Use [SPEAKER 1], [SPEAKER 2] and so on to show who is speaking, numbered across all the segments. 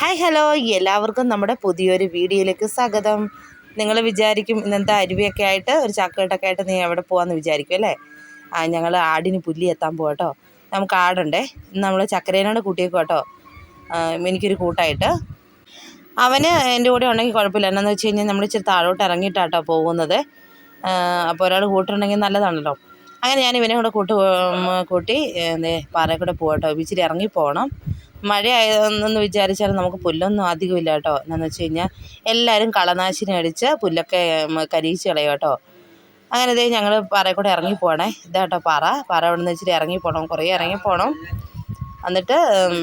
[SPEAKER 1] Hi hello എല്ലാവർക്കും നമ്മുടെ പുതിയൊരു വീഡിയോയിലേക്ക് സ്വാഗതം. നിങ്ങൾ വിചാരിക്കും ഇന്നത്തെ അരുവിയൊക്കെ ആയിട്ട് ഒരു ചക്കട്ടൊക്കെ ആയിട്ട് നീ എവിടെ പോകാമെന്ന് വിചാരിക്കും അല്ലേ? ആ ഞങ്ങൾ ആടിന് പുല്ലി എത്താൻ പോകട്ടോ നമുക്ക് ആടുണ്ടേ. ഇന്ന് നമ്മൾ ചക്കരേനോട് കൂട്ടിയേക്കും കേട്ടോ എനിക്കൊരു കൂട്ടായിട്ട്. അവന് എന്റെ കൂടെ ഉണ്ടെങ്കിൽ കുഴപ്പമില്ല. എന്നാന്ന് വെച്ച് കഴിഞ്ഞാൽ നമ്മൾ ഇച്ചിരി താഴോട്ട് ഇറങ്ങിയിട്ടാട്ടോ പോകുന്നത്. അപ്പോൾ ഒരാൾ കൂട്ടുണ്ടെങ്കിൽ നല്ലതാണല്ലോ. അങ്ങനെ ഞാൻ ഇവനെ കൂടെ കൂട്ട് കൂട്ടി എന്തേ പാറയിൽ കൂടെ പോകട്ടോ ഇച്ചിരി ഇറങ്ങി പോകണം മഴ ആയെന്ന് വിചാരിച്ചാൽ നമുക്ക് പുല്ലൊന്നും അധികമില്ല കേട്ടോ. എന്നാന്ന് വെച്ച് കഴിഞ്ഞാൽ എല്ലാവരും കളനാശിനി അടിച്ച് പുല്ലൊക്കെ ഉം, കരിയിച്ച് കളയും കേട്ടോ. അങ്ങനെ ഇതേ ഞങ്ങൾ പാറയിൽ കൂടെ ഇറങ്ങി പോകണേ ഇതാട്ടോ പാറ. പാറ അവിടെ നിന്ന് ഇച്ചിരി ഇറങ്ങി പോകണം കുറേ ഇറങ്ങി പോകണം എന്നിട്ട്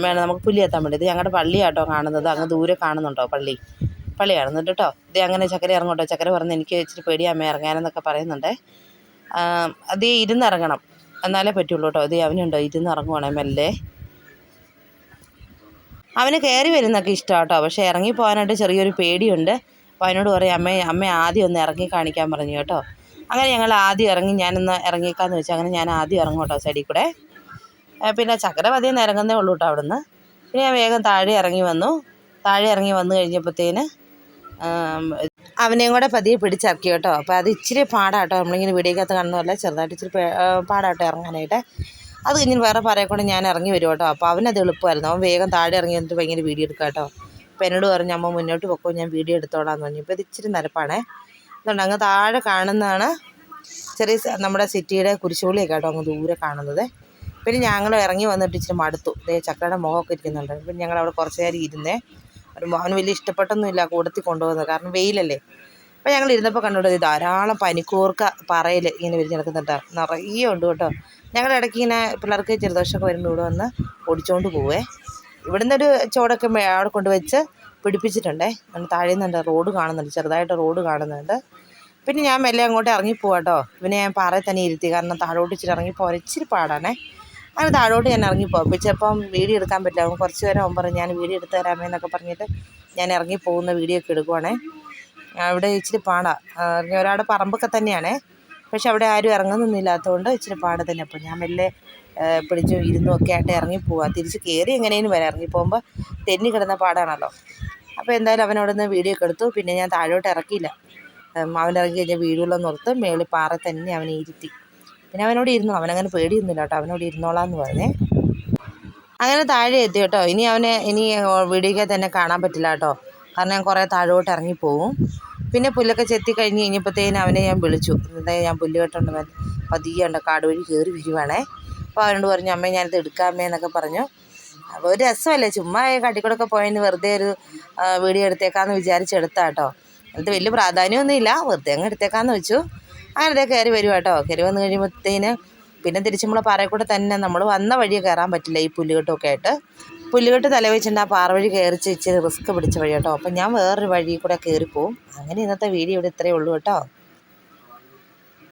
[SPEAKER 1] വേണം നമുക്ക് പുല്ലി എത്താൻ വേണ്ടി. ഇത് ഞങ്ങളുടെ പള്ളിയാട്ടോ കാണുന്നത്. അങ്ങ് ദൂരെ കാണുന്നുണ്ടോ പള്ളി? പള്ളി കാണുന്നുണ്ട് കേട്ടോ ഇത് അങ്ങനെ ചക്കര ഇറങ്ങോട്ടോ ചക്കര പറഞ്ഞ് എനിക്ക് ഇച്ചിരി പേടിയാമ ഇറങ്ങാനെന്നൊക്കെ പറയുന്നുണ്ട്. അത് ഇരുന്നിറങ്ങണം എന്നാലേ പറ്റുള്ളൂ കേട്ടോ ഇത് അവനുണ്ടോ ഇരുന്ന് ഇറങ്ങുവാണേ മെല്ലെ. അവന് കയറി വരുന്നൊക്കെ ഇഷ്ടമാണ് കേട്ടോ പക്ഷേ ഇറങ്ങിപ്പോകാനായിട്ട് ചെറിയൊരു പേടിയുണ്ട്. അപ്പോൾ അതിനോട് പറയും അമ്മ അമ്മ ആദ്യം ഒന്ന് ഇറങ്ങി കാണിക്കാൻ പറഞ്ഞു കേട്ടോ. അങ്ങനെ ഞങ്ങൾ ആദ്യം ഇറങ്ങി ഞാനൊന്ന് ഇറങ്ങിക്കാന്ന് വെച്ചാൽ അങ്ങനെ ഞാൻ ആദ്യം ഇറങ്ങും കേട്ടോ സൈഡിൽ കൂടെ. പിന്നെ ചക്കര പതിയെ ഇറങ്ങുന്നേ ഉള്ളൂ കേട്ടോ അവിടുന്ന്. പിന്നെ ഞാൻ വേഗം താഴെ ഇറങ്ങി വന്നു. താഴെ ഇറങ്ങി വന്നു കഴിഞ്ഞപ്പോഴത്തേന് അവനെയും കൂടെ പതിയെ പിടിച്ചിറക്കി കേട്ടോ. അപ്പോൾ അത് ഇച്ചിരി പാടാട്ടോ. നമ്മളിങ്ങനെ വീടിക്കകത്ത് കാണുന്നതല്ല ചെറുതായിട്ട് ഇച്ചിരി പാടാട്ടോ ഇറങ്ങാനായിട്ട്. അത് കഴിഞ്ഞ് വേറെ പറയെ ഞാൻ ഇറങ്ങി വരും കേട്ടോ. അപ്പോൾ അവനത് എളുപ്പമായിരുന്നു. അവൻ വേഗം താഴെ ഇറങ്ങി വന്നിട്ട് ഭയങ്കര വീഡിയോ എടുക്കുക കേട്ടോ. അപ്പോൾ എന്നോട് പറഞ്ഞു അമ്മ മുന്നോട്ട് പൊക്കോ ഞാൻ വീഡിയോ എടുത്തോളാം എന്ന് പറഞ്ഞു. ഇപ്പോൾ ഇത് ഇച്ചിരി നിരപ്പാണേ. അതുകൊണ്ട് അങ്ങ് താഴെ കാണുന്നതാണ് ചെറിയ നമ്മുടെ സിറ്റിയുടെ കുരിശുപള്ളിയൊക്കെ കേട്ടോ അങ്ങ് ദൂരെ കാണുന്നത്. പിന്നെ ഞങ്ങൾ ഇറങ്ങി വന്നിട്ട് ഇച്ചിരി മടുത്തു. ദേ ചക്കയുടെ മുഖമൊക്കെ ഇരിക്കുന്നുണ്ട്. പിന്നെ ഞങ്ങൾ അവിടെ കുറച്ച് നേരം ഇരുന്നേ. അവൻ വലിയ ഇഷ്ടപ്പെട്ടൊന്നുമില്ല കൂടത്തിൽ കൊണ്ടുപോകുന്നത്. കാരണം വെയിലല്ലേ. അപ്പോൾ ഞങ്ങൾ ഇരുന്നപ്പോൾ കണ്ടുകൊണ്ടത് ധാരാളം പനിക്കൂർക്ക പറയിൽ ഇങ്ങനെ വിരിഞ്ഞ് കിടക്കുന്നുണ്ട് നിറയെ ഉണ്ട് കേട്ടോ. ഞങ്ങൾ ഇടയ്ക്ക് ഇങ്ങനെ പിള്ളേർക്ക് ജലദോഷമൊക്കെ വരുമ്പോൾ ഇവിടെ വന്ന് ഓടിച്ചുകൊണ്ട് പോവേ. ഇവിടുന്ന് ഒരു ചോടൊക്കെ അവിടെ കൊണ്ടുവച്ച് പിടിപ്പിച്ചിട്ടുണ്ടേ. താഴെ നിന്നുണ്ട് റോഡ് കാണുന്നുണ്ട് ചെറുതായിട്ട് റോഡ് കാണുന്നുണ്ട്. പിന്നെ ഞാൻ മെല്ലെ അങ്ങോട്ട് ഇറങ്ങി കേട്ടോ. ഇവനെ ഞാൻ പാറയിൽ തന്നെ ഇരുത്തി കാരണം താഴോട്ട് ഇച്ചിരി ഇറങ്ങി പോകാൻ ഇച്ചിരി പാടാണേ. അങ്ങനെ താഴോട്ട് ഞാൻ ഇറങ്ങി പിച്ചപ്പം വീഡിയോ എടുക്കാൻ പറ്റില്ല. കുറച്ച് നേരം അവൻ പറഞ്ഞു ഞാൻ വീഡിയോ എടുത്ത് തരാമേ എന്നൊക്കെ പറഞ്ഞിട്ട് ഞാൻ ഇറങ്ങിപ്പോകുന്ന വീഡിയോ ഒക്കെ എടുക്കുവാണേ. അവിടെ ഇച്ചിരി പാടാ. ഒരാളുടെ പറമ്പൊക്കെ തന്നെയാണേ. പക്ഷെ അവിടെ ആരും ഇറങ്ങുന്നൊന്നുമില്ലാത്തതുകൊണ്ട് ഇച്ചിരി പാട് തന്നെ. അപ്പോൾ ഞാൻ മെല്ലെ പിടിച്ചും ഇരുന്നും ഒക്കെ ആയിട്ട് ഇറങ്ങി പോവാം. തിരിച്ച് കയറി എങ്ങനെയും വരാം. ഇറങ്ങി പോകുമ്പോൾ തെന്നി കിടന്ന പാടാണല്ലോ. അപ്പോൾ എന്തായാലും അവനവിടെ നിന്ന് വീഡിയോ ഒക്കെ എടുത്തു. പിന്നെ ഞാൻ താഴോട്ട് ഇറക്കിയില്ല. അവൻ ഇറങ്ങി കഴിഞ്ഞാൽ വീടുകളിൽ നിർത്ത്. മേളിൽ പാറ തന്നെ അവനെ ഇരുത്തി. പിന്നെ അവനോട് ഇരുന്നു അവനങ്ങനെ പേടിയൊന്നുമില്ല കേട്ടോ. അവനോട് ഇരുന്നോളാന്ന് പറഞ്ഞേ. അങ്ങനെ താഴെ എത്തി കേട്ടോ. ഇനി അവനെ ഇനി വീഡിയോയ്ക്ക് തന്നെ കാണാൻ പറ്റില്ല കേട്ടോ. കാരണം ഞാൻ കുറേ താഴോട്ട് ഇറങ്ങി പോവും പിന്നെ പുല്ലൊക്കെ ചെത്തി കഴിഞ്ഞ് കഴിഞ്ഞപ്പോഴത്തേനും അവനെ ഞാൻ വിളിച്ചു. എന്താ ഞാൻ പുല്ല് കെട്ടുണ്ട് പതിയുണ്ട് കാട് വഴി കയറി വരുവാണേ. അപ്പോൾ അവനോട് പറഞ്ഞു അമ്മേ ഞാനിത് എടുക്കാമേ എന്നൊക്കെ പറഞ്ഞു. അപ്പോൾ ഒരു രസമല്ലേ ചുമ്മാ കടിക്കൂടൊക്കെ പോയതിന് വെറുതെ ഒരു വീഡിയോ എടുത്തേക്കാന്ന് വിചാരിച്ചെടുത്താ കേട്ടോ അത് വലിയ പ്രാധാന്യമൊന്നുമില്ല വെറുതെ അങ്ങ് എടുത്തേക്കാന്ന് വെച്ചു. അങ്ങനെ കയറി വരും കേട്ടോ കയറി വന്നു കഴിയുമ്പോഴത്തേന് പിന്നെ തിരിച്ച് നമ്മൾ പാറയിൽ തന്നെ നമ്മൾ വന്ന വഴി കയറാൻ പറ്റില്ല ഈ പുല്ലുകെട്ടൊക്കെ ആയിട്ട്. പുല്ലുകെട്ട് തല വെച്ചിട്ട് ആ പാറ വഴി കയറി ഇച്ചിരി റിസ്ക് പിടിച്ച വഴി കേട്ടോ അപ്പം ഞാൻ വേറൊരു വഴി കൂടെ കയറിപ്പോവും. അങ്ങനെ ഇന്നത്തെ വീഡിയോ ഇവിടെ ഇത്രയേ ഉള്ളൂ കേട്ടോ.